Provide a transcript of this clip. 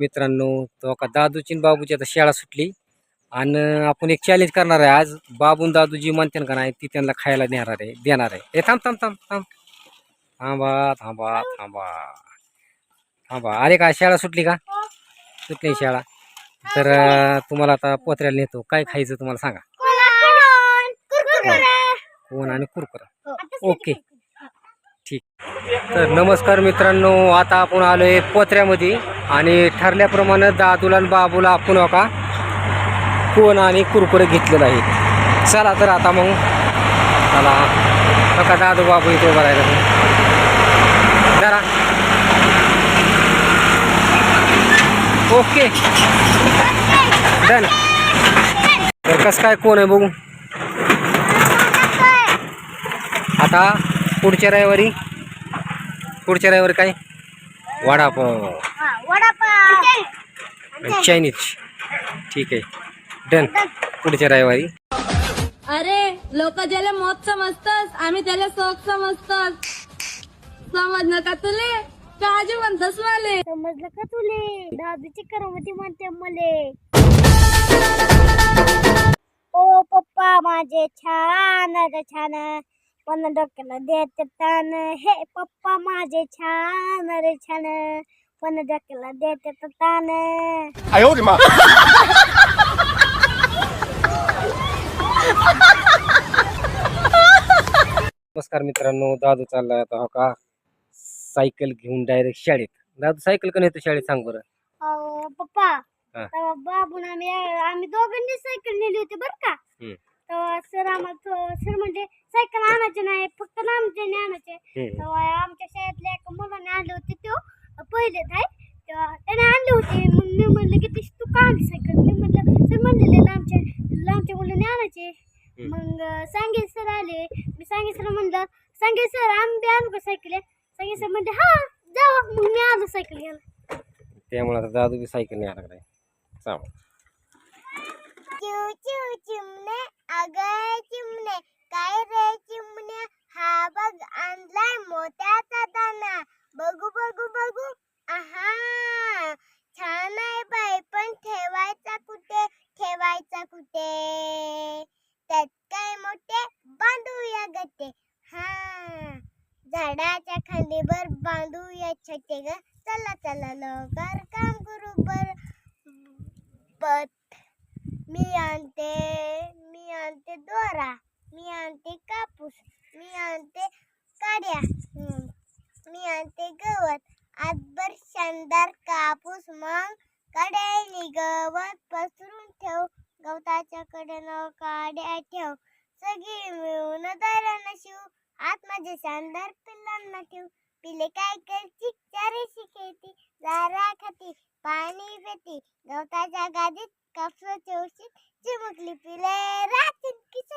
मित्रांनो तो का दादूची आणि बाबूची आता शाळा सुटली. आणि आपण एक चॅलेंज करणार आहे आज. बाबू आणि दादू जी म्हणते का नाही ती त्यांना खायला देणार आहे देणार आहे. हे थांब थांब थांब थांब. थांबा थांबा थांबा. थांबा. अरे का शाळा सुटली का? सुटली शाळा. तर तुम्हाला आता पोत्र्याला नेतो. काय खायचं तुम्हाला सांगा? कोण आणि कुरकुरा. ओके. ठीक. तर नमस्कार मित्रांनो आता आपण आलोय पोत्र्यामध्ये आणि ठरल्याप्रमाणे दादूला आणि बाबूला आपण का कोण आणि कुरकुरे घेतलेलं आहे चला तर आता मग चला. नका दादू बाबू इथे बघायला राहिलं. जरा. ओके. डन. तर कसं काय कोण आहे बघू? आता पुढच्या रविवारी? पुढच्या रविवारी काय? वडापाव. चायनीज ठीक आहे. डन पुढच्या रविवारी. अरे लोक ज्याला मौत समजतस आम्ही त्याला शोक समजतस. समजलं का तुले? काजू म्हणतस मले. समजलं का तुले? दादूची करमती म्हणते मले. ओ पप्पा माझे छान छान. पण डोक्याला देत ताण. हे पप्पा माझे छान रे छान. पण डोक्याला देत ताण. नमस्कार मित्रांनो दादू चाललाय आता हो का? सायकल घेऊन डायरेक्ट शाळेत. दादू सायकल का येतो शाळेत सांग बरं? अहो, पप्पा हा. तेव्हा बाबून आम्ही आम्ही दोघांनी सायकल नेली होती बर का? तेव्हा सर आम्हाला सर म्हणजे सायकल आणायचे नाही फक्त नामचे आणायचे आमच्या शाळेतल्या एका मुलाने आणले होते तो पहिलेच आहे त्याने आणले होते. मग मी म्हणलं की ती तू का आणली सायकल? मी म्हटलं सर म्हणलेले लांबच्या लांबच्या मुलाने आणायचे. मग सांगे सर आले. मी सांगे सर म्हणलं सांगे सर आम्ही बी आणू का सायकल सांगे सर म्हणते हा जावा मग मी आलो सायकल घ्यायला. त्यामुळे आता दादू बी सायकल चाल चिव चिव चिमणे अगं चिमणे. काय रे चिमण्या? हा बघ आणलाय मोत्याचा दाना बघू बघू बघू. आहा छान आहे बाई पण ठेवायचा कुठे? ठेवायचा कुठे? त्यात काय मोठे? बांधूया गते हा झाडाच्या खांदीवर बांधूया छोटे ग. चला चला लवकर काम करू बर. पत मी आणते मी आणते दोरा. मी आणते कापूस मी आणते काड्या हम्म. मी आणते गवत आजभर शानदार कापूस मग कड्याने गवत पसरून ठेव गवताच्या कडेनं काड्या ठेव सगळी मिळून दारानं शिव आत माझे शानदार पिल्लांना ठेव पिले काय करची चारे शिकेती जारा खाती पाणी पेती गवताच्या गादीत कापसाच्या उशीत চিমুকলি পিলে রাত কিছু